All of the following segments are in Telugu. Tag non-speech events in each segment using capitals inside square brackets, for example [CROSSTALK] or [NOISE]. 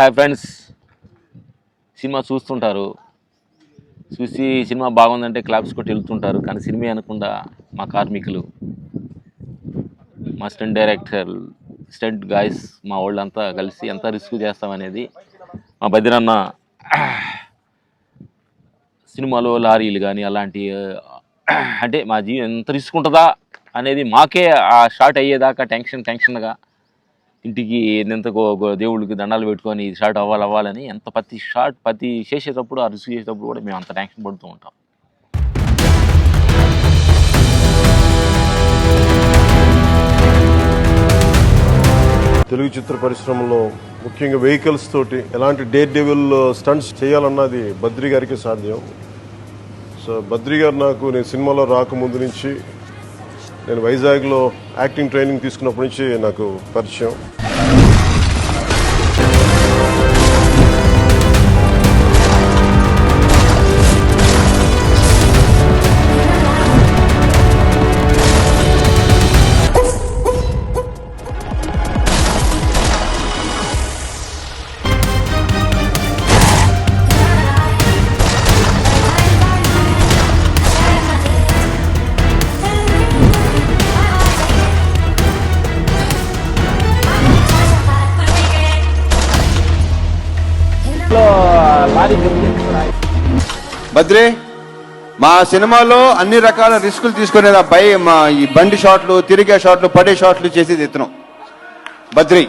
హాయ్ ఫ్రెండ్స్ సినిమా చూస్తుంటారు. చూసి సినిమా బాగుందంటే క్లాప్స్ కొట్టి వెళ్తుంటారు. కానీ సినిమా అనకుండా మా కార్మికులు మా స్టంట్ డైరెక్టర్ స్టంట్ గాయస్ మా వాళ్ళంతా కలిసి ఎంత రిస్క్ చేస్తామనేది మా బదిరన్న సినిమాలో లారీలు కానీ అలాంటి అంటే మా జీవితం ఎంత రిస్క్ ఉంటుందా అనేది మాకే ఆ షార్ట్ అయ్యేదాకా టెన్షన్ టెన్షన్గా ఇంటికి ఎంత దేవుడికి దండాలు పెట్టుకొని షార్ట్ అవ్వాలి అవ్వాలని ఎంత ప్రతి షార్ట్ ప్రతి చేసేటప్పుడు ఆ రిస్క్ చేసేటప్పుడు కూడా మేము అంత టెన్షన్ పడుతూ ఉంటాం. తెలుగు చిత్ర పరిశ్రమలో ముఖ్యంగా వెహికల్స్ తోటి ఎలాంటి డే డెవిల్ స్టంట్స్ చేయాలన్నది బద్రి గారికి సాధ్యం. సో బద్రి గారు నాకు నేను సినిమాలో రాకముందు నుంచి నేను వైజాగ్లో యాక్టింగ్ ట్రైనింగ్ తీసుకున్నప్పటి నుంచి నాకు పరిచయం. బద్రి మా సినిమాలో అన్ని రకాల రిస్కులు తీసుకునేది ఆ బై మా ఈ బండి షాట్లు తిరిగే షాట్లు పడే షాట్లు చేసేది ఇతను. బద్రి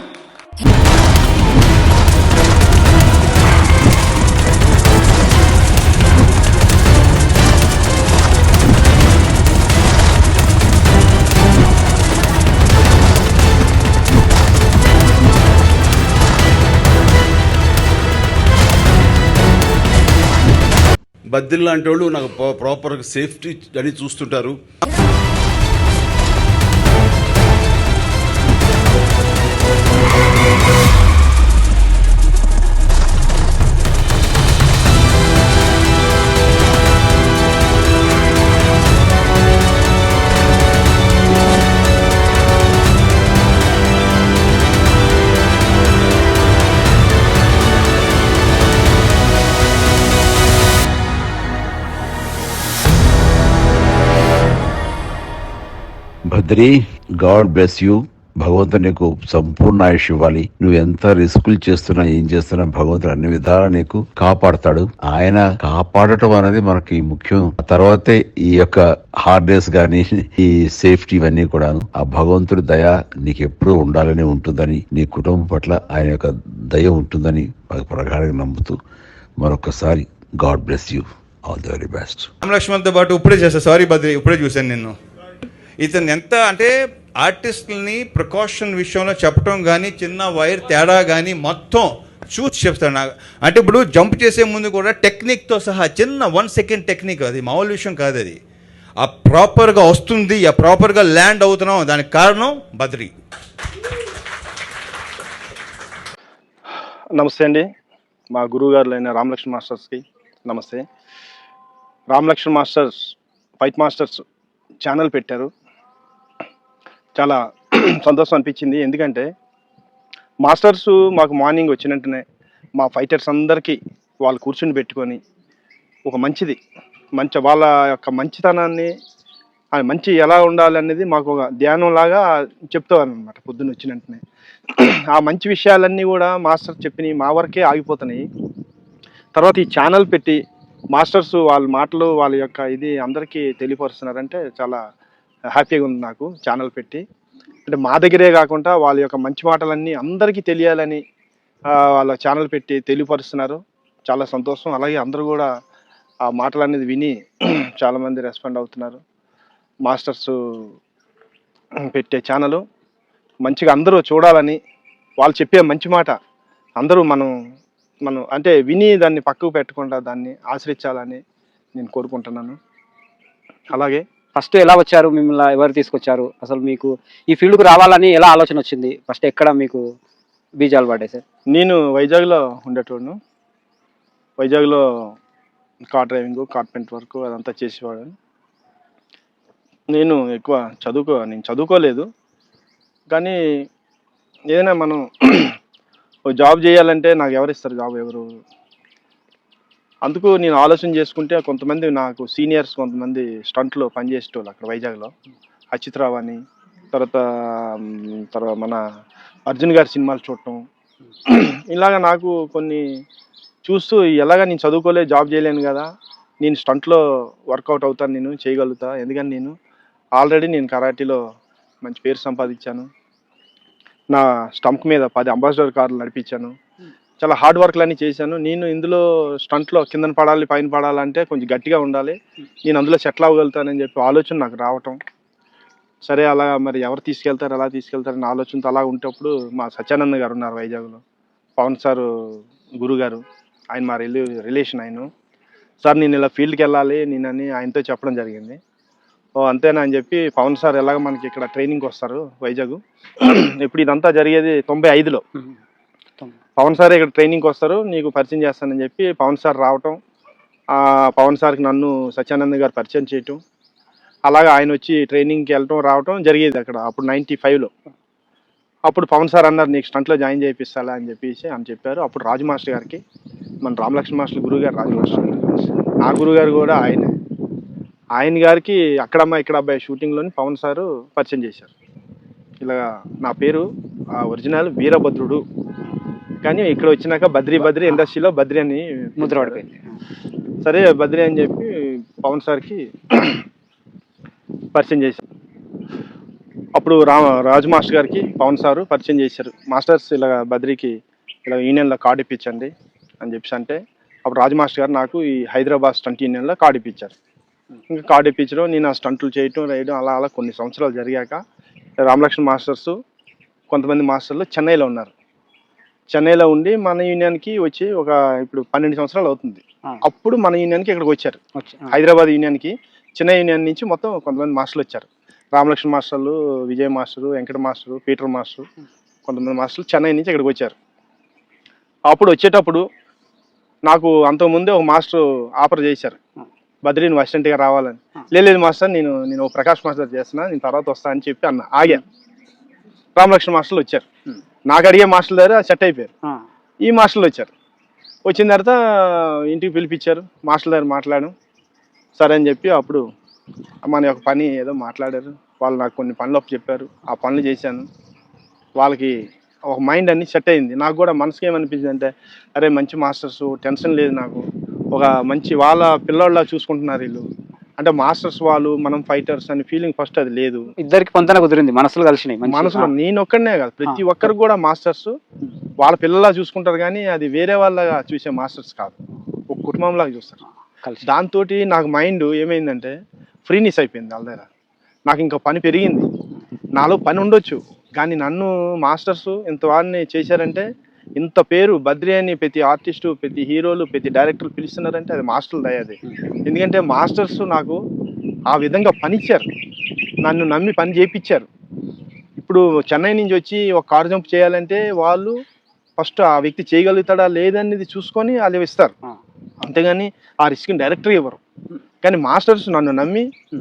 బద్దిల్ లాంటి వాళ్ళు నాకు ప్రాపర్ సేఫ్టీ అని చూస్తుంటారు. భద్రి గాడ్ బ్లెస్ యూ భగవంతుడు నీకు సంపూర్ణ ఆయుష్ ఇవ్వాలి. నువ్వు ఎంత రిస్కులు చేస్తున్నా ఏం చేస్తున్నా భగవంతుడు అన్ని విధాలా నీకు కాపాడతాడు. ఆయన కాపాడటం అనేది మనకి ముఖ్యం. ఆ తర్వాతే ఈ యొక్క హార్డ్నెస్ గాని ఈ సేఫ్టీ ఇవన్నీ కూడాను. ఆ భగవంతుడి దయ నీకు ఎప్పుడూ ఉండాలని ఉంటుందని నీ కుటుంబం పట్ల ఆయన యొక్క దయ ఉంటుందని ప్రగాఢంగా నమ్ముతూ మరొకసారి God bless you all the very best రామలక్ష్మణ్తో పాటు ఇప్పుడే చేస్తా సారీ బద్రి ఇప్పుడే చూశాను నిన్ను. ఇతను ఎంత అంటే ఆర్టిస్టులని ప్రికాషన్ విషయంలో చెప్పడం కానీ చిన్న వైర్ తేడా కానీ మొత్తం చూసి చెప్తాడు నాకు. అంటే ఇప్పుడు జంప్ చేసే ముందు కూడా టెక్నిక్తో సహా చిన్న వన్ సెకండ్ టెక్నిక్ అది మామూలు విషయం కాదు అది. ఆ ప్రాపర్గా వస్తుంది ఆ ప్రాపర్గా ల్యాండ్ అవుతున్నాం దానికి కారణం బద్రి. నమస్తే అండి. మా గురువు అయిన రామలక్ష్మణ్ మాస్టర్స్కి నమస్తే. Ramlakshman masters fight masters channel పెట్టారు. చాలా [CLEARS THROAT] సంతోషం అనిపించింది. ఎందుకంటే మాస్టర్స్ మాకు మార్నింగ్ వచ్చినట్టునే మా ఫైటర్స్ అందరికీ వాళ్ళు కూర్చుని పెట్టుకొని ఒక మంచిది మంచి వాళ్ళ యొక్క మంచితనాన్ని ఆ మంచి ఎలా ఉండాలి అనేది మాకు ఒక ధ్యానం లాగా అనమాట పొద్దున్న వచ్చినట్టునే [CLEARS THROAT] ఆ మంచి విషయాలన్నీ కూడా మాస్టర్ చెప్పినవి మా వరకే ఆగిపోతున్నాయి. తర్వాత ఈ ఛానల్ పెట్టి మాస్టర్స్ వాళ్ళ మాటలు వాళ్ళ యొక్క ఇది అందరికీ తెలియపరుస్తున్నారంటే చాలా హ్యాపీగా ఉంది నాకు ఛానల్ పెట్టి. అంటే మా దగ్గరే కాకుండా వాళ్ళ యొక్క మంచి మాటలన్నీ అందరికీ తెలియాలని వాళ్ళ ఛానల్ పెట్టి తెలియపరుస్తున్నారు. చాలా సంతోషం. అలాగే అందరూ కూడా ఆ మాటలు అనేది విని [CLEARS THROAT] చాలామంది రెస్పాండ్ అవుతున్నారు. మాస్టర్స్ పెట్టే ఛానల్ మంచిగా అందరూ చూడాలని వాళ్ళు చెప్పే మంచి మాట అందరూ మనం మనం అంటే విని దాన్ని పక్కకు పెట్టకుండా దాన్ని ఆశ్రయించాలని నేను కోరుకుంటున్నాను. అలాగే ఫస్ట్ ఎలా వచ్చారు మిమ్మల్ని ఎవరు తీసుకొచ్చారు? అసలు మీకు ఈ ఫీల్డ్కు రావాలని ఎలా ఆలోచన వచ్చింది? ఫస్ట్ ఎక్కడ మీకు బీజాలు పడ్డాయి సార్? నేను వైజాగ్లో ఉండేటోడు వైజాగ్లో కార్ డ్రైవింగ్ కార్పెంట్ వర్క్ అదంతా చేసేవాడు నేను ఎక్కువ చదువుకో నేను చదువుకోలేదు. కానీ ఏదైనా మనం [CLEARS THROAT] జాబ్ చేయాలంటే నాకు ఎవరు ఇస్తారు జాబ్? ఎవరు అందుకు నేను ఆలోచన చేసుకుంటే కొంతమంది నాకు సీనియర్స్ కొంతమంది స్టంట్లో పనిచేసేటోళ్ళు అక్కడ వైజాగ్లో. అచిత్రావు అని తర్వాత తర్వాత మన అర్జున్ గారి సినిమాలు చూడటం. ఇలాగ నాకు కొన్ని చూస్తూ ఎలాగ నేను చదువుకోలే జాబ్ చేయలేను కదా నేను స్టంట్లో వర్కౌట్ అవుతాను నేను చేయగలుగుతా. ఎందుకని నేను ఆల్రెడీ నేను కరాటీలో మంచి పేరు సంపాదించాను. నా స్టంప్ మీద పది అంబాసిడర్ కార్లు నడిపించాను. చాలా హార్డ్ వర్క్లన్నీ చేశాను. నేను ఇందులో స్టంట్లో కిందన పడాలి పైన పడాలంటే కొంచెం గట్టిగా ఉండాలి. నేను అందులో సెటిల్ అవ్వగలుగుతానని చెప్పి ఆలోచన నాకు రావటం. సరే అలా మరి ఎవరు తీసుకెళ్తారు ఎలా తీసుకెళ్తారని ఆలోచనతో అలా ఉంటప్పుడు మా సత్యానంద గారు ఉన్నారు వైజాగ్లో. పవన్ సార్ గురుగారు ఆయన మా రిలే రిలేషన్ ఆయన సార్ నేను ఇలా ఫీల్డ్కి వెళ్ళాలి నేనని ఆయనతో చెప్పడం జరిగింది. ఓ అంతేనా అని చెప్పి పవన్ సార్ ఎలాగ మనకి ఇక్కడ ట్రైనింగ్కి వస్తారు వైజాగ్. [CLEARS THROAT] ఇప్పుడు ఇదంతా జరిగేది తొంభై ఐదులో. పవన్ సార్ ఇక్కడ ట్రైనింగ్కి వస్తారు. నీకు పరిచయం చేస్తానని చెప్పి పవన్ సార్ రావటం పవన్ సార్కి నన్ను సత్యానంద్ గారు పరిచయం చేయటం అలాగే ఆయన వచ్చి ట్రైనింగ్కి వెళ్ళటం రావటం జరిగేది అక్కడ అప్పుడు నైంటీ ఫైవ్లో. అప్పుడు పవన్ సార్ అన్నారు నీకు స్టంట్లో జాయిన్ చేయిస్తాలా అని చెప్పేసి అని చెప్పారు. అప్పుడు రాజు మాస్టర్ గారికి మన రామలక్ష్మణ మాస్టర్ గురువు గారు రాజు మాస్టర్ నా గురువు గారు కూడా ఆయనే. ఆయన గారికి అక్కడమ్మ ఇక్కడ అబ్బాయి షూటింగ్లోని పవన్ సారు పరిచయం చేశారు. ఇలా నా పేరు ఒరిజినల్ వీరభద్రుడు. కానీ ఇక్కడ వచ్చినాక బద్రి బద్రి ఇండస్ట్రీలో బద్రి అని ముద్ర పడిపోయింది. సరే బద్రి అని చెప్పి పవన్ సార్కి పరిచయం చేశారు. అప్పుడు రా రాజు మాస్టర్ గారికి పవన్ సారు పరిచయం చేశారు. మాస్టర్స్ ఇలా బద్రికి ఇలా యూనియన్లో కార్డు ఇప్పించండి అని చెప్పి అంటే అప్పుడు రాజు మాస్టర్ గారు నాకు ఈ హైదరాబాద్ స్టంట్ యూనియన్లో కార్డు ఇప్పించారు. ఇంకా కార్డు ఇప్పించడం నేను ఆ స్టంట్లు చేయటం రేయడం అలా అలా కొన్ని సంవత్సరాలు జరిగాక రామలక్ష్మణ్ మాస్టర్స్ కొంతమంది మాస్టర్లు చెన్నైలో ఉన్నారు. చెన్నైలో ఉండి మన యూనియన్కి వచ్చి ఒక ఇప్పుడు పన్నెండు సంవత్సరాలు అవుతుంది. అప్పుడు మన యూనియన్కి ఇక్కడికి వచ్చారు. హైదరాబాద్ యూనియన్కి చెన్నై యూనియన్ నుంచి మొత్తం కొంతమంది మాస్టర్లు వచ్చారు. రామలక్ష్మణ మాస్టర్లు Vijay master Venkata master Peter master కొంతమంది మాస్టర్లు చెన్నై నుంచి ఇక్కడికి వచ్చారు. అప్పుడు వచ్చేటప్పుడు నాకు అంతకుముందే ఒక మాస్టర్ ఆఫర్ చేశారు. బద్రీ నువ్వు అసిస్టెంట్గా రావాలని. "లేదు, మాస్టర్ నేను నేను ప్రకాష్ మాస్టర్ చేస్తున్నా నేను తర్వాత వస్తా అని చెప్పి అన్న ఆగా. రామలక్ష్మణ మాస్టర్లు వచ్చారు. నాకు అడిగే మాస్టర్ దగ్గర సెట్ అయిపోయారు. ఈ మాస్టర్లు వచ్చారు. వచ్చిన తర్వాత ఇంటికి పిలిపించారు. మాస్టర్ దగ్గర మాట్లాడాను. సరే అని చెప్పి అప్పుడు మన యొక్క పని ఏదో మాట్లాడారు. వాళ్ళు నాకు కొన్ని పనులు అప్పు చెప్పారు. ఆ పనులు చేశాను. వాళ్ళకి ఒక మైండ్ అన్ని సెట్ అయింది. నాకు కూడా మనసుకి ఏమనిపించింది అంటే అరే మంచి మాస్టర్స్ టెన్షన్ లేదు నాకు. ఒక మంచి వాళ్ళ పిల్లోళ్ళ చూసుకుంటున్నారు వీళ్ళు. అంటే మాస్టర్స్ వాళ్ళు మనం ఫైటర్స్ అనే ఫీలింగ్ ఫస్ట్ అది లేదు. ఇద్దరికి పొంతన కుదిరింది మనసులు కలిసినాయి మనసులో నేను ఒక్కడనే కాదు ప్రతి ఒక్కరికి కూడా మాస్టర్స్. వాళ్ళ పిల్లలా చూసుకుంటారు కానీ అది వేరే వాళ్ళగా చూసే మాస్టర్స్ కాదు. ఒక కుటుంబంలాగా చూస్తారు. కలిసి. దాంతో నాకు మైండ్ ఏమైందంటే ఫ్రీనెస్ అయిపోయింది వాళ్ళ దగ్గర. నాకు ఇంకా పని పెరిగింది. నాలో పని ఉండొచ్చు. కానీ నన్ను మాస్టర్స్ ఇంత వాడిని చేశారంటే ఇంత పేరు బద్రి అని ప్రతి ఆర్టిస్టు ప్రతి హీరోలు ప్రతి డైరెక్టర్లు పిలుస్తున్నారంటే అది మాస్టర్లు దయ్యాది ఎందుకంటే మాస్టర్స్ నాకు ఆ విధంగా పనిచ్చారు. నన్ను నమ్మి పని చేయించారు ఇప్పుడు చెన్నై నుంచి వచ్చి ఒక కారు జంప్ చేయాలంటే వాళ్ళు ఫస్ట్ ఆ వ్యక్తి చేయగలుగుతాడా లేదనేది చూసుకొని వాళ్ళు ఇస్తారు. అంతేగాని ఆ రిస్క్ని డైరెక్టర్ ఇవ్వరు. కానీ మాస్టర్స్ నన్ను నమ్మి "ఆ,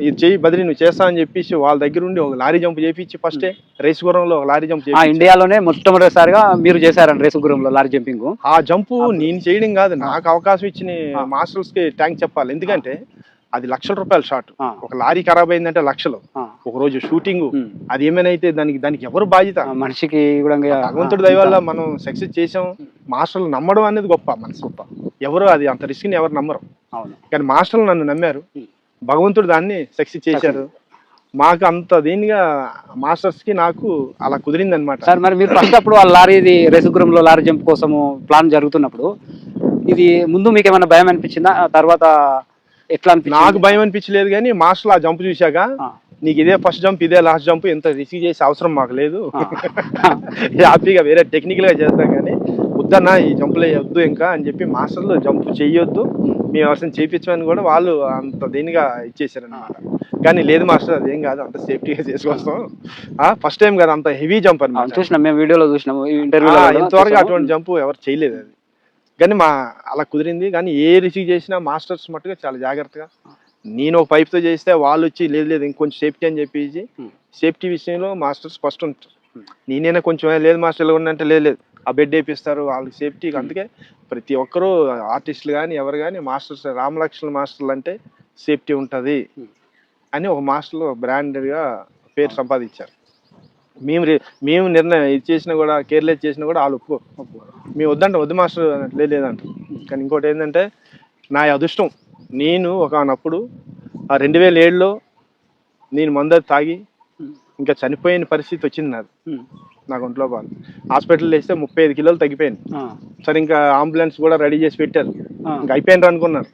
ఇది చెయ్యి బదిలీ నువ్వు చేస్తా అని చెప్పేసి వాళ్ళ దగ్గర ఉండి ఒక లారీ జంప్ చేయించి ఫస్టే రేస్ గుర్రంలో ఒక లారీ జంప్ ఇండియాలోనే మొట్టమొదటిసారిగా మీరు చేశారండి రేసుగురంలో లారీ జంపింగ్. ఆ జంపు నేను చేయడం కాదు నాకు అవకాశం ఇచ్చిన మాస్టర్స్కి థ్యాంక్స్ చెప్పాలి. ఎందుకంటే అది లక్షల రూపాయల షాట్ ఆ. ఒక లారీ ఖరాబ్ అయిందంటే లక్షలు. ఒక రోజు షూటింగ్. అది ఏమైనా అయితే దానికి దానికి ఎవరు బాధ్యత? మనిషికి కూడా భగవంతుడి దయ వల్ల మనం సక్సెస్ చేసాం మాస్టర్లు నమ్మడం అనేది గొప్ప మనసు. గొప్ప. ఎవరు అది అంత రిస్క్ని ఎవరు నమ్మరు. కానీ మాస్టర్లు నన్ను నమ్మారు. భగవంతుడు దాన్ని సక్సెస్ చేశారు మాకు అంత దీనిగా మాస్టర్స్కి నాకు అలా కుదిరింది అనమాట సార్ మరి మీరు ఫస్ట్ అప్పుడు ఆ లారీది రేసుగురంలో లారీ జంప్ కోసము ప్లాన్ జరుగుతున్నప్పుడు ఇది ముందు మీకు ఏమైనా భయం అనిపించిందా? ఆ తర్వాత ఎట్లా అనిపించింది? నాకు భయం అనిపించలేదు కానీ మాస్టర్లు ఆ జంప్ చూశాక. నీకు ఇదే ఫస్ట్ జంప్ ఇదే లాస్ట్ జంప్ ఎంత రిసీవ్ చేసే అవసరం మాకు లేదు. [LAUGHS] హ్యాపీగా వేరే టెక్నికల్గా చేస్తాం కానీ వద్దన్నా ఈ జంపులే వద్దు ఇంకా అని చెప్పి మాస్టర్లు జంప్ చేయొద్దు. మేము అవసరం చేయించమని కూడా వాళ్ళు అంత దీనిగా ఇచ్చేసారు అనమాట కానీ లేదు మాస్టర్ అదేం కాదు అంత సేఫ్టీగా చేసుకొస్తాం ఫస్ట్ టైం కదా అంత హెవీ జంప్ అనమాట చూసినాం మేము వీడియోలో చూసినాము ఇంటర్వ్యూలో ఇంతవరకు అటువంటి జంప్ ఎవరు చేయలేదు అది. కానీ మా అలా కుదిరింది. కానీ ఏ రిసీవ్ చేసినా మాస్టర్స్ మట్టుగా చాలా జాగ్రత్తగా. నేను ఒక పైప్తో చేస్తే వాళ్ళు వచ్చి లేదు లేదు ఇంకొంచెం సేఫ్టీ అని చెప్పేసి. సేఫ్టీ విషయంలో మాస్టర్స్ ఫస్ట్ ఉంటారు నేనైనా కొంచెం "ఏ, లేదు మాస్టర్ ఇలా ఉండంటే లేదు లేదు. ఆ బెడ్ వేపిస్తారు వాళ్ళకి సేఫ్టీకి అందుకే ప్రతి ఒక్కరూ ఆర్టిస్టులు కానీ ఎవరు కానీ మాస్టర్స్ రామలక్ష్మణ మాస్టర్లు అంటే సేఫ్టీ ఉంటుంది అని ఒక మాస్టర్లు బ్రాండెడ్గా పేరు సంపాదించారు. మేము మేము నిర్ణయం ఇది చేసినా కూడా కేర్లెస్ చేసినా కూడా వాళ్ళు ఒప్పుకో మేము వద్దంట వద్దు మాస్టర్ లేదంట కానీ ఇంకోటి ఏంటంటే నా అదృష్టం నేను ఒకనప్పుడు ఆ రెండు వేల ఏడులో నేను మందు అది తాగి ఇంకా చనిపోయిన పరిస్థితి వచ్చింది నాది. నాకు ఒంట్లో బాగా హాస్పిటల్ వేస్తే ముప్పై ఐదు కిలోలు తగ్గిపోయింది. సరే ఇంకా అంబులెన్స్ కూడా రెడీ చేసి పెట్టారు. ఇంకా అయిపోయినారు అనుకున్నారు.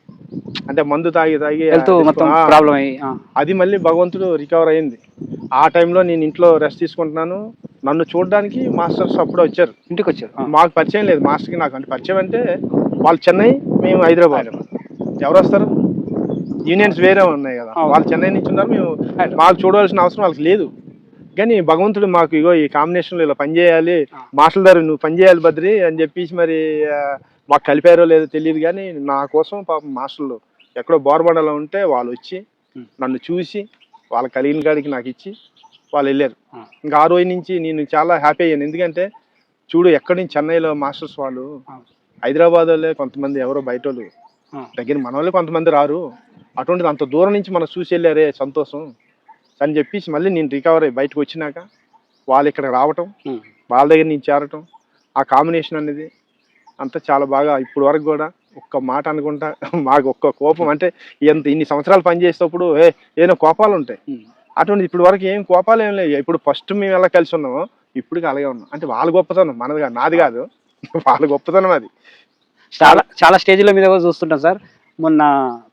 అంటే మందు తాగి తాగి ప్రాబ్లం. అది మళ్ళీ భగవంతుడు రికవర్ అయింది ఆ టైంలో నేను ఇంట్లో రెస్ట్ తీసుకుంటున్నాను. నన్ను చూడడానికి మాస్టర్స్ అప్పుడే వచ్చారు. ఇంటికి వచ్చారు. మాకు పరిచయం లేదు. మాస్టర్కి నాకు అంటే పరిచయం అంటే వాళ్ళు చెన్నై మేము హైదరాబాద్. ఎవరు వస్తారు? యూనియన్స్ వేరే ఉన్నాయి కదా. వాళ్ళు చెన్నై నుంచి ఉన్నారు. మేము మాకు చూడవలసిన అవసరం వాళ్ళకి లేదు. కానీ భగవంతుడు మాకు ఇగో ఈ కాంబినేషన్లో ఇలా పని చేయాలి. మాస్టర్ గారు నువ్వు పని చేయాలి బద్రి అని చెప్పేసి మరి మాకు కలిపారో లేదో తెలియదు కానీ నా కోసం పాపం మాస్టర్లు ఎక్కడో బోర్బండలో ఉంటే వాళ్ళు వచ్చి నన్ను చూసి వాళ్ళ కలిగిన కాడికి నాకు ఇచ్చి వాళ్ళు వెళ్ళారు. ఇంకా ఆ రోజు నుంచి నేను చాలా హ్యాపీ అయ్యాను. ఎందుకంటే చూడు ఎక్కడి నుంచి చెన్నైలో మాస్టర్స్ వాళ్ళు హైదరాబాద్ వాళ్ళే కొంతమంది ఎవరో బయట వాళ్ళు. దగ్గర మన వాళ్ళు కొంతమంది రారు. అటువంటిది అంత దూరం నుంచి మనం చూసి వెళ్ళారే సంతోషం. అని చెప్పేసి మళ్ళీ నేను రికవర్ అయ్యి బయటకు వచ్చినాక వాళ్ళు ఇక్కడ రావటం. వాళ్ళ దగ్గర నేను చేరటం ఆ కాంబినేషన్ అనేది అంతా చాలా బాగా ఇప్పుడు వరకు కూడా ఒక్క మాట అనుకుంటా [LAUGHS] మాకు ఒక్క కోపం. అంటే ఎంత ఇన్ని సంవత్సరాలు పనిచేసేటప్పుడు ఏ ఏదో కోపాలు ఉంటాయి. అటువంటి ఇప్పుడు వరకు ఏం కోపాలు ఏం లేవు. ఇప్పుడు ఫస్ట్ మేము ఎలా కలిసి ఉన్నామో ఇప్పుడు అలాగే ఉన్నాం. అంటే వాళ్ళ గొప్పతనం మనది కాదు నాది కాదు. [LAUGHS] వాళ్ళ గొప్పతనం అది. చాలా చాలా స్టేజ్ల మీద కూడా చూస్తుంటాం సార్. మొన్న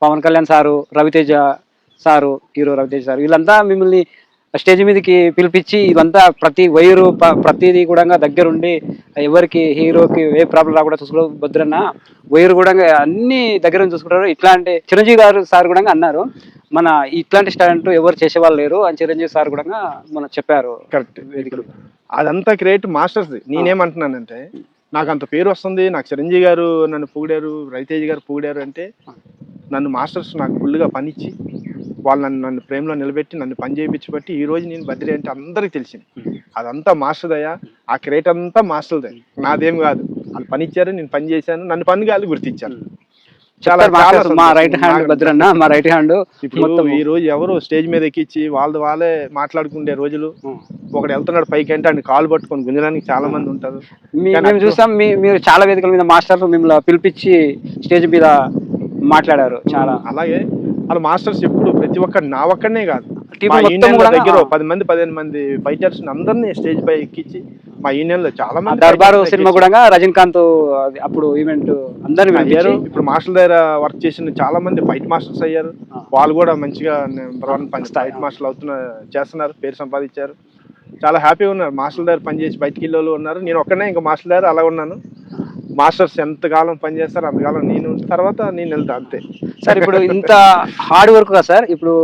Pawan Kalyan sir Raviteja sir hero Raviteja sir వీళ్ళంతా మిమ్మల్ని స్టేజ్ మీదకి పిలిపించి ఇదంతా ప్రతి వైరు ప్రతిదీ కూడా దగ్గరుండి ఎవరికి హీరోకి ఏ ప్రాబ్లం రాకుండా చూసుకో భద్రన్న వైరు కూడా అన్ని దగ్గర చూసుకుంటారు. ఇట్లాంటి చిరంజీవి గారు సార్ కూడా అన్నారు. మన ఇట్లాంటి స్టాంట్ ఎవరు చేసేవాళ్ళు లేరు అని చిరంజీవి సార్ కూడా మన చెప్పారు. కరెక్ట్. ఇప్పుడు అదంతా క్రియేట్ మాస్టర్స్. నేనేమంటున్నానంటే నాకు అంత పేరు వస్తుంది. నాకు చిరంజీవి గారు నన్ను పొగిడారు రవితేజ్ గారు పొగిడారు అంటే నన్ను మాస్టర్స్ నాకు ఫుల్గా పనిచ్చి వాళ్ళు నన్ను నన్ను ప్రేమలో నిలబెట్టి నన్ను పని చేయించి బట్టి ఈ రోజు నేను బద్రి అంటే అందరికీ తెలిసింది. అదంతా మాస్టర్ దయా ఆ క్రియేట్ అంతా మాస్టర్ దయ. నాదేం కాదు. వాళ్ళు పని ఇచ్చారు నేను పని చేశాను నన్ను పని కాదు గుర్తించారు. చాలా మాస్టర్, మా. రైట్ హ్యాండ్ నాకు- భద్రన్న మా రైట్ హ్యాండ్ ఇప్పుడు మొత్తం. ఈ రోజు ఎవరు స్టేజ్ మీద ఎక్కించి వాళ్ళది వాళ్ళే మాట్లాడుకునే రోజులు. ఒకడు వెళ్తున్నాడు పైకి అంటే ఆయన కాలు పట్టుకొని గుంజడానికి చాలా మంది ఉంటారు. మేము చూసాం మీరు చాలా వేదికల మీద మాస్టర్లు మిమ్మల్ని పిలిపించి స్టేజ్ మీద మాట్లాడారు చాలా. అలాగే వాళ్ళ మాస్టర్స్ ఎప్పుడు ప్రతి ఒక్కరు నా ఒక్కడనే కాదు. మా యూనియన్ దగ్గర పది మంది పదిహేను మంది ఫైటర్స్ అందరినీ స్టేజ్ పై ఎక్కించి మా యూనియన్లో చాలా మంది దర్బారు సినిమా కూడా రజనీకాంత్ అప్పుడు ఈవెంట్ అందరిని అయ్యారు. ఇప్పుడు మాస్టర్ దగ్గర వర్క్ చేసిన చాలా మంది ఫైట్ మాస్టర్స్ అయ్యారు. వాళ్ళు కూడా మంచిగా. ఫైట్ మాస్టర్లు అవుతున్న చేస్తున్నారు పేరు సంపాదించారు. చాలా హ్యాపీగా ఉన్నారు. మాస్టర్ దగ్గర పనిచేసి బయటికి వాళ్ళు ఉన్నారు. నేను ఒక్కనే ఇంకా మాస్టర్ దగ్గర అలా ఉన్నాను. మాస్టర్స్ ఎంతకాలం పని చేస్తారు అంతకాలం నేను తర్వాత నేను వెళ్తా అంతే. సార్ ఇప్పుడు ఇంత హార్డ్ వర్క్ కదా సార్? ఇప్పుడు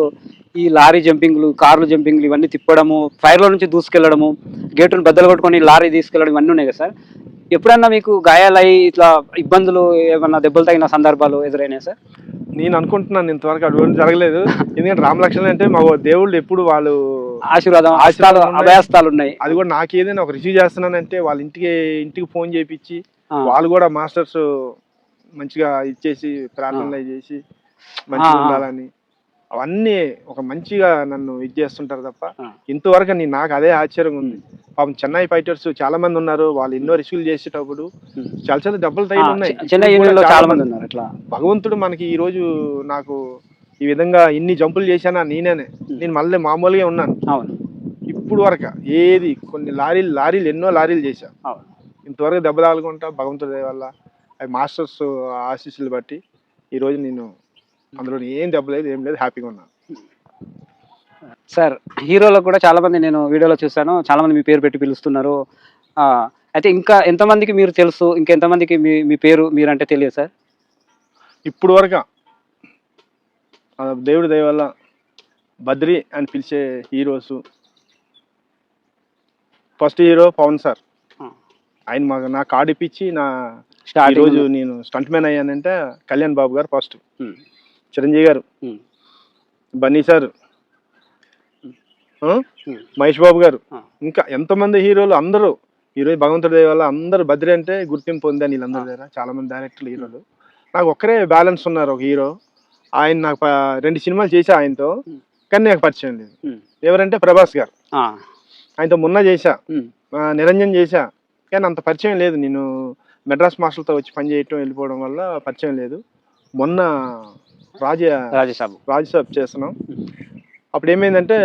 ఈ లారీ జంపింగ్లు కార్లు జంపింగ్లు ఇవన్నీ తిప్పడము ఫైర్లో నుంచి దూసుకెళ్ళడము గేటును బద్దలు కొట్టుకొని లారీ తీసుకెళ్ళడం ఇవన్నీ ఉన్నాయి కదా సార్? ఎప్పుడన్నా మీకు గాయాలై ఇట్లా ఇబ్బందులు ఏమన్నా దెబ్బలు తగిన సందర్భాలు ఎదురైనాయి సార్? నేను అనుకుంటున్నాను ఇంతవరకు అటువంటి జరగలేదు. ఎందుకంటే రామలక్ష్మణ్ అంటే మా దేవుళ్ళు ఎప్పుడు వాళ్ళు ఆశీర్వాదం ఆశీర్వాదం ఆశీర్వాదాలు ఉన్నాయి. అభయాస్తాలు ఉన్నాయి. అది కూడా నాకు ఏదైనా ఒక రిసీవ్ చేస్తున్నానంటే వాళ్ళ ఇంటికి ఇంటికి ఫోన్ చేయించి. వాళ్ళు కూడా మాస్టర్స్ మంచిగా ఇచ్చేసి ప్రార్థనలు చేసి మంచిగా. ఉండాలని. అవన్నీ ఒక మంచిగా నన్ను ఇది చేస్తుంటారు తప్ప. ఇంతవరకు నేను నాకు అదే ఆశ్చర్యంగా ఉంది. పాపం చెన్నై ఫైటర్స్ చాలా మంది ఉన్నారు. వాళ్ళు ఎన్నో రిసీవ్లు చేసేటప్పుడు. చాలా చాలా దెబ్బలు ఆ, తగిలి ఉన్నాయి చాలా మంది ఉన్నారు భగవంతుడు మనకి ఈ రోజు నాకు ఈ విధంగా ఇన్ని జంపులు చేశానా నేనేనే. నేను మళ్ళీ మామూలుగా ఉన్నాను. ఇప్పుడు వరకు ఏది కొన్ని లారీలు లారీలు ఎన్నో లారీలు చేశా. అవును. ఇంతవరకు దెబ్బ తాగకుండా భగవంతుడి వల్ల అవి మాస్టర్స్ ఆశీస్సులు బట్టి ఈరోజు నేను అందులో ఏం దెబ్బ లేదు ఏం లేదు హ్యాపీగా ఉన్నాను. సార్ హీరోలకు కూడా చాలా మంది నేను వీడియోలో చూశాను చాలా మంది మీ పేరు పెట్టి పిలుస్తున్నారు. అయితే ఇంకా ఎంతమందికి మీరు తెలుసు ఇంకా ఎంతమందికి మీ మీ పేరు మీరంటే తెలియదు సార్? ఇప్పుడు వరకు దేవుడి దయ వల్ల బద్రి అని పిలిచే heroes first hero Pavan sir. ఆయన మాకు నా కార్డు ఇప్పించి నా ఈరోజు లో. నేను స్టంట్ మ్యాన్ అయ్యానంటే కళ్యాణ్ బాబు గారు ఫస్ట్ ఉమ్, చిరంజీవి గారు. Um, Bunny sir. ఆ? మహేష్ బాబు గారు. ఆ. ఇంకా ఎంతమంది హీరోలు అందరూ ఈరోజు భగవంతుడి దయ వల్ల అందరూ బద్రి అంటే గుర్తింపు పొందాను వీళ్ళందరి దగ్గర. చాలా మంది డైరెక్టర్లు హీరోలు. నాకు ఒక్కరే బ్యాలెన్స్ ఉన్నారు ఒక హీరో. ఆయన నాకు రెండు సినిమాలు చేశా ఆయనతో. కానీ నాకు పరిచయం లేదు. ఎవరంటే ప్రభాస్ గారు. ఆ, ఆయనతో మొన్న చేశా. నిరంజన్ చేశా. కానీ అంత పరిచయం లేదు. నేను మెడ్రాస్ మాస్టర్తో వచ్చి పని చేయటం వెళ్ళిపోవడం వల్ల పరిచయం లేదు. మొన్న రాజ రాజేశాబు రాజ్యసభ చేస్తున్నాం. అప్పుడు ఏమైందంటే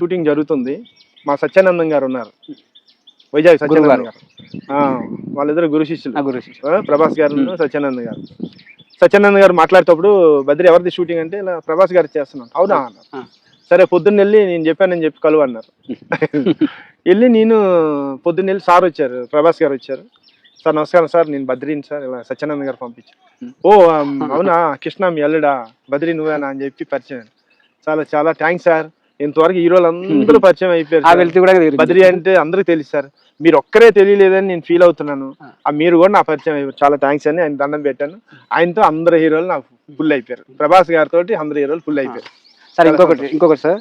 షూటింగ్ జరుగుతుంది. మా సత్యానందం గారు ఉన్నారు. వైజాగ్ సత్యానందం. గారు. వాళ్ళిద్దరు గురు శిష్యులు. గురు శిష్యుడు. ఆ, ప్రభాస్ గారు సత్యానంద్ గారు. సత్యానంద్ గారు మాట్లాడేటప్పుడు బద్రి ఎవరిది షూటింగ్ అంటే ఇలా ప్రభాస్ గారు చేస్తున్నాను అవునా. సరే పొద్దున్న వెళ్ళి నేను చెప్పానని చెప్పి కలువు అన్నారు. [LAUGHS] వెళ్ళి నేను పొద్దున్న వెళ్ళి సార్ వచ్చారు ప్రభాస్ గారు వచ్చారు. సార్ నమస్కారం సార్ నేను బద్రీని సార్ ఇలా సత్యానంద్ గారు పంపించారు. ఓ అవునా కృష్ణ మీ అల్లుడా బద్రి నువ్వేనా అని చెప్పి పరిచయం చాలా చాలా థ్యాంక్స్ సార్. ఇంతవరకు హీరోలు అందరూ పరిచయం అయిపోయారు. బద్రి అంటే అందరికి తెలుసు సార్. మీరు ఒక్కరే తెలియలేదని నేను ఫీల్ అవుతున్నాను. ఆ. మీరు కూడా నా పరిచయం అయిపోయారు. చాలా థ్యాంక్స్ అని ఆయన దండం పెట్టాను. ఆయనతో అందరు హీరోలు నాకు ఫుల్ అయిపోయారు. ప్రభాస్ గారితో అందరు హీరోలు ఫుల్ అయిపోయారు. సార్ ఇంకొకటి ఇంకొకటి సార్.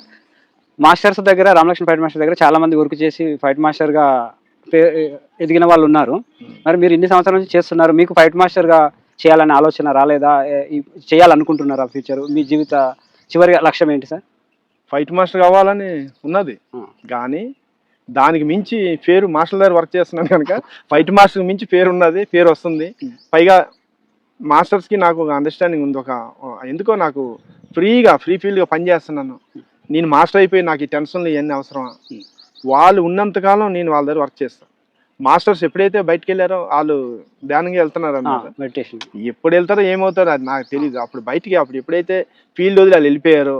మాస్టర్స్ దగ్గర రామలక్ష్మణ ఫైట్ మాస్టర్ దగ్గర చాలా మంది వర్క్ చేసి ఫైట్ మాస్టర్గా పే- ఎదిగిన వాళ్ళు ఉన్నారు. మరి మీరు ఇన్ని సంవత్సరాల నుంచి చేస్తున్నారు. మీకు ఫైట్ మాస్టర్గా చేయాలనే ఆలోచన రాలేదా? చేయాలనుకుంటున్నారా ఫ్యూచర్? మీ జీవిత చివరి లక్ష్యం ఏంటి సార్? ఫైట్ మాస్టర్ కావాలని ఉన్నది. కానీ దానికి మించి పేరు మాస్టర్ దగ్గర వర్క్ చేస్తున్నాను కనుక ఫైట్ మాస్టర్ మించి పేరు ఉన్నది పేరు వస్తుంది. పైగా మాస్టర్స్కి నాకు ఒక అండర్స్టాండింగ్ ఉంది. ఒక ఎందుకో నాకు ఫ్రీగా ఫ్రీ ఫీల్డ్గా పని చేస్తున్నాను. నేను మాస్టర్ అయిపోయి నాకు ఈ టెన్షన్లు ఇవన్నీ అవసరమా? వాళ్ళు ఉన్నంత కాలం నేను వాళ్ళ దగ్గర వర్క్ చేస్తాను మాస్టర్స్ ఎప్పుడైతే బయటకు వెళ్ళారో వాళ్ళు ధ్యానంగా వెళ్తున్నారు అన్నమాట. ఎప్పుడు వెళ్తారో ఏమవుతారో అది నాకు తెలియదు అప్పుడు బయటికి అప్పుడు ఎప్పుడైతే ఫీల్డ్ వదిలి వాళ్ళు వెళ్ళిపోయారో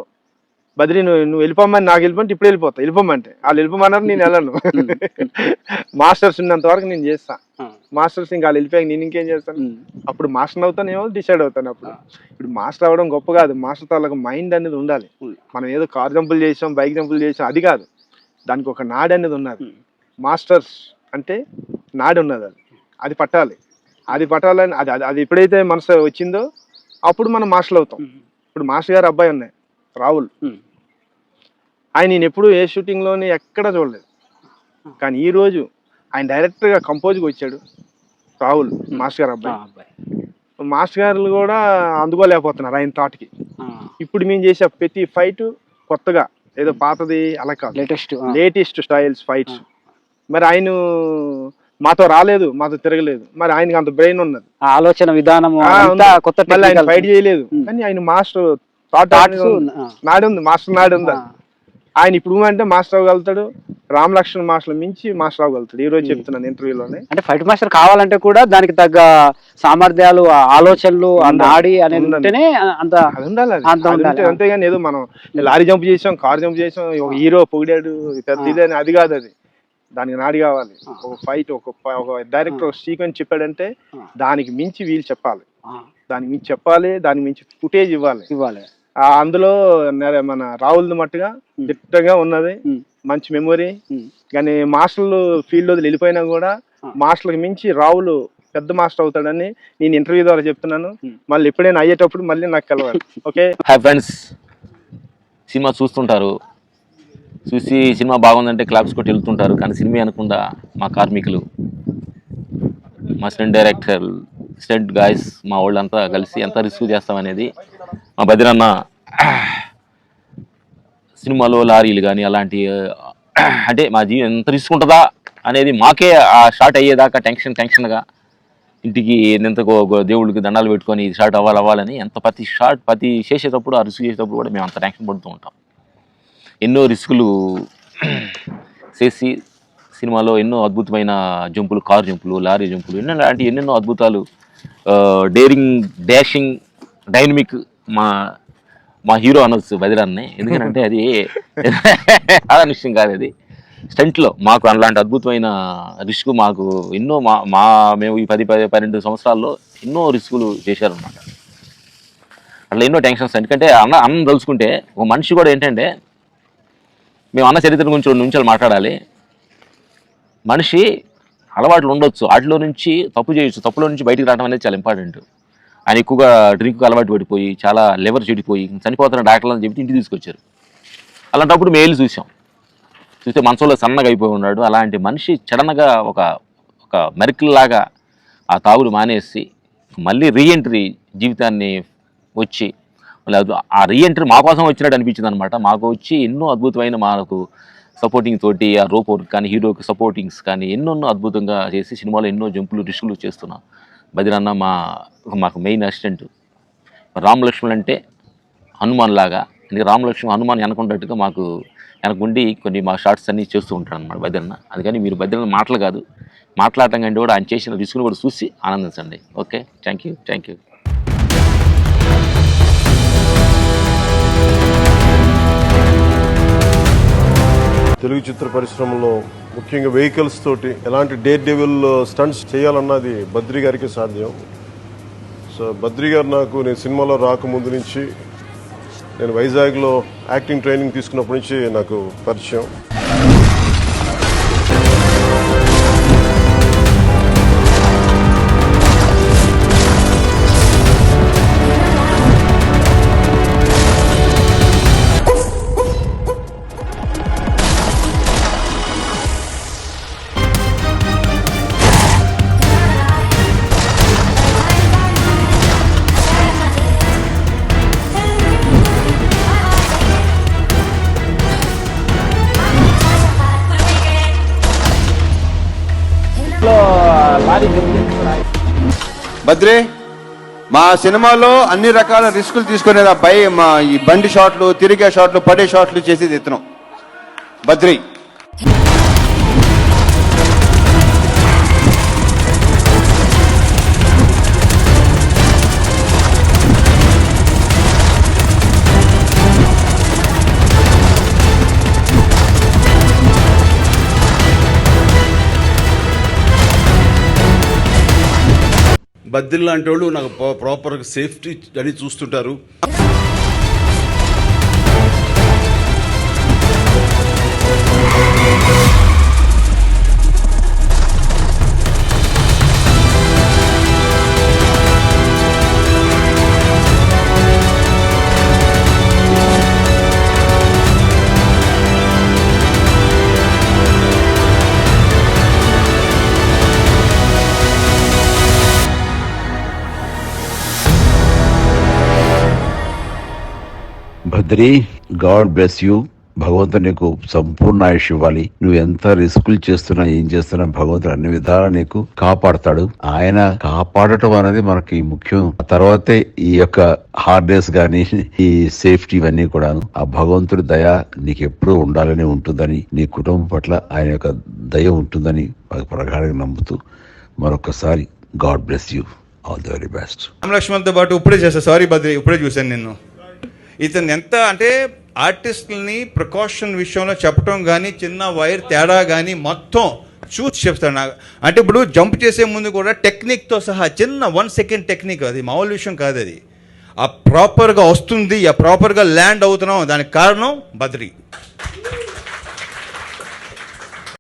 బద్రి నువ్వు నువ్వు వెళ్ళిపోమని నాకు వెళ్ళిపోతే ఇప్పుడు వెళ్ళిపోతా. వెళ్ళిపోమంటే వాళ్ళు వెళ్ళిపోమన్నారు నేను వెళ్ళను. మాస్టర్స్ ఉన్నంత వరకు నేను చేస్తా. మాస్టర్స్ ఇంకా వాళ్ళు వెళ్ళిపోయాక నేను ఇంకేం చేస్తాను? అప్పుడు మాస్టర్ అవుతానేమో డిసైడ్ అవుతాను అప్పుడు. ఇప్పుడు మాస్టర్ అవ్వడం గొప్ప కాదు. మాస్టర్ వాళ్ళకి మైండ్ అనేది ఉండాలి. మనం ఏదో కార్ జంపులు చేసాం బైక్ జంపులు చేసాం అది కాదు. దానికి ఒక నాడు అనేది ఉన్నది. మాస్టర్స్ అంటే నాడు ఉన్నది అది. అది పట్టాలి. అది పట్టాలని అది అది- ఎప్పుడైతే మనసు వచ్చిందో అప్పుడు మనం మాస్టర్లు అవుతాం. ఇప్పుడు మాస్టర్ గారు అబ్బాయి ఉన్నాయి. రాహుల్. ఆయన నేను ఎప్పుడు ఏ షూటింగ్లోని ఎక్కడ చూడలేదు. కానీ ఈ రోజు ఆయన డైరెక్ట్గా కంపోజ్కి వచ్చాడు. రాహుల్ మాస్టర్ గారు అబ్బాయి. మాస్టర్ గారు కూడా అందుకోలేకపోతున్నారు ఆయన థాట్కి ఇప్పుడు మేము చేసే ప్రతి ఫైట్ కొత్తగా ఏదో పాతది అలా కాదు. Latest latest styles fights. మరి ఆయన మాతో రాలేదు మాతో తిరగలేదు. మరి ఆయనకి అంత బ్రెయిన్ ఉన్నది. ఆలోచన ఉంది. కొత్త ఆయన ఫైట్ చేయలేదు. కానీ ఆయన మాస్టర్ థాట్. నాడు ఉంది మాస్టర్ నాడు ఉంది. ఆయన ఇప్పుడు అంటే మాస్టర్ అవ్వగలుగుతాడు రామ్ లక్ష్మణ్ మాస్టర్ మించి మాస్టర్ అవ్వగలుగుతాడు. ఈ రోజు చెప్తున్నాను ఇంటర్వ్యూలోనే అంటే ఫైట్ మాస్టర్ కావాలంటే కూడా దానికి తగ్గ సామర్థ్యాలు ఆలోచనలు. నాడి అనేది ఉండాలి. ఉంటేనే అంత అంతేగాని ఏదో మనం లారీ జంప్ చేసాం కార్ జంప్ చేసాం ఒక హీరో పొగిడాడు పెద్ద. ఇది అని అది కాదు అది. దానికి నాడి కావాలి. ఒక ఫైట్ ఒక ఒక డైరెక్టర్ సీక్వెన్స్ చెప్పాడంటే. దానికి మించి వీళ్ళు చెప్పాలి. దానికి మించి చెప్పాలి దానికి మించి ఫుటేజ్ ఇవ్వాలి. ఇవ్వాలి. ఆ అందులో మన రాహుల్ మట్టుగా దిట్టంగా ఉన్నది. మంచి మెమొరీ. కానీ మాస్టర్లు ఫీల్డ్ వదిలి వెళ్ళిపోయినా కూడా. మాస్టర్లకు మించి రాహుల్ పెద్ద మాస్టర్ అవుతాడని నేను ఇంటర్వ్యూ ద్వారా చెప్తున్నాను. మళ్ళీ ఎప్పుడైనా అయ్యేటప్పుడు మళ్ళీ నాకు కలవాలి. ఓకే? హాయ్ ఫ్రెండ్స్ సినిమా చూస్తుంటారు. చూసి సినిమా బాగుందంటే క్లాప్స్ కొట్టి వెళ్తుంటారు. కానీ సినిమా అనకుండా మా కార్మికులు. మా స్టెంట్ డైరెక్టర్ స్టెంట్ గాయస్ మా వాళ్ళంతా కలిసి ఎంత రిస్క్ చేస్తామనేది మా బదిరన్న సినిమాలో లారీలు కానీ అలాంటి అంటే మా జీవితం ఎంత రిస్క్ ఉంటుందా అనేది మాకే ఆ షార్ట్ అయ్యేదాకా టెన్షన్ టెన్షన్గా ఇంటికి ఎంతకో దేవుడికి దండాలు పెట్టుకొని ఇది షార్ట్ అవ్వాలి అవ్వాలని ఎంత ప్రతి షార్ట్ ప్రతి చేసేటప్పుడు ఆ రిస్క్ చేసేటప్పుడు కూడా మేము అంత టెన్షన్ పడుతూ ఉంటాం. ఎన్నో రిస్కులు చేసి సినిమాలో ఎన్నో అద్భుతమైన జంపులు కారు జంపులు లారీ జంపులు ఎన్నో లాంటి ఎన్నెన్నో అద్భుతాలు డేరింగ్ డాషింగ్ డైనమిక్ మా మా హీరో అనొచ్చు బదిరాన్ని. [LAUGHS] ఎందుకంటే అది [LAUGHS] సాధారణ విషయం కాదు అది. స్టంట్లో మాకు అలాంటి అద్భుతమైన రిస్క్ మాకు ఎన్నో మా మా మేము ఈ పది పది పన్నెండు సంవత్సరాల్లో ఎన్నో రిస్కులు చేశారన్నమాట. అట్లా ఎన్నో టెన్షన్స్ ఎందుకంటే అన్న అన్నం తలుచుకుంటే ఒక మనిషి కూడా ఏంటంటే మేము అన్న చరిత్ర గురించి రెండు నిమిషాలు మాట్లాడాలి. మనిషి అలవాట్లు ఉండొచ్చు. వాటిలో నుంచి తప్పు చేయొచ్చు. తప్పులో నుంచి బయటికి రావడం అనేది చాలా ఇంపార్టెంట్. ఆయన ఎక్కువగా డ్రింక్ అలవాటు పడిపోయి చాలా లివర్ చెడిపోయి చనిపోతున్న డాక్టర్లు అని చెప్పి ఇంటికి తీసుకొచ్చారు. అలాంటప్పుడు మేము వెళ్ళి చూసాం. చూస్తే మనసులో సన్నగా అయిపోయి ఉన్నాడు. అలాంటి మనిషి చడనగా ఒక ఒక మెరికల్ లాగా ఆ తాగుడు మానేసి మళ్ళీ రీఎంట్రీ జీవితాన్ని వచ్చి లేదు ఆ రీఎంట్రీ మా కోసం వచ్చినట్టు అనిపించింది అనమాట మాకు వచ్చి ఎన్నో అద్భుతమైన మాకు సపోర్టింగ్ తోటి ఆ రోప్ కానీ హీరోకి సపోర్టింగ్స్ కానీ ఎన్నెన్నో అద్భుతంగా చేసి సినిమాలో ఎన్నో జంపులు రిస్కులు చేస్తున్నాం. బదిరన్న మా మాకు మెయిన్ అసిస్టెంట్ రామ్ లక్ష్మణ్ అంటే హనుమాన్ లాగా అందుకే రామ్ లక్ష్మణ్ హనుమాన్ వెనకుండేట్టుగా మాకు వెనకుండి కొన్ని మా షార్ట్స్ అన్నీ చేస్తూ ఉంటాడు అనమాట బద్రన్న అందుకని మీరు బద్రన్న మాటలు కాదు. మాట్లాడటం కంటే కూడా ఆయన చేసిన రిస్కులు కూడా చూసి ఆనందించండి. Okay? Thank you thank you Telugu చిత్ర పరిశ్రమలో ముఖ్యంగా వెహికల్స్ తోటి ఎలాంటి డే డెవిల్ స్టంట్స్ చేయాలన్నది బద్రి గారికి సాధ్యం. సో బద్రి గారు నాకు నేను సినిమాలో రాకముందు నుంచి నేను వైజాగ్లో యాక్టింగ్ ట్రైనింగ్ తీసుకున్నప్పటి నుంచి నాకు పరిచయం. బద్రి మా సినిమాలో అన్ని రకాల రిస్కులు తీసుకునేది ఆ బై మా ఈ బండి షాట్లు తిరిగే షాట్లు పడే షాట్లు చేసేది ఇతను బద్రి బద్దిల్ లాంటి వాళ్ళు నాకు ప్రాపర్ ప్రాపర్గా సేఫ్టీ అని చూస్తుంటారు. భద్రి గాడ్ బ్లెస్ యూ భగవంతుడు నీకు సంపూర్ణ ఆయుష్ ఇవ్వాలి. నువ్వు ఎంత రిస్కులు చేస్తున్నా ఏం చేస్తున్నా భగవంతుడు అన్ని విధాలా నీకు కాపాడతాడు. ఆయన కాపాడటం అనేది మనకి ముఖ్యం. ఆ తర్వాతే ఈ యొక్క హార్డ్నెస్ గాని ఈ సేఫ్టీ ఇవన్నీ కూడా ఆ భగవంతుడి దయ నీకు ఎప్పుడూ ఉండాలని ఉంటుందని నీ కుటుంబం పట్ల ఆయన యొక్క దయ ఉంటుందని ప్రగాఢంగా నమ్ముతూ మరొకసారి God bless you all the very best Ram లక్ష్మణ్తో పాటు ఇప్పుడే చేస్తా సారీ బద్రి ఇప్పుడే చూశాను నిన్ను. ఇతను ఎంత అంటే ఆర్టిస్ట్ని ప్రికాషన్ విషయంలో చెప్పడం కానీ చిన్న వైర్ తేడా కానీ మొత్తం చూసి చెప్తాడు నాకు అంటే ఇప్పుడు జంప్ చేసే ముందు కూడా టెక్నిక్తో సహా చిన్న వన్ సెకండ్ టెక్నిక్ అది మామూలు విషయం కాదు అది. ఆ ప్రాపర్గా వస్తుంది ఆ ప్రాపర్గా ల్యాండ్ అవుతున్నాం దానికి కారణం బద్రీ.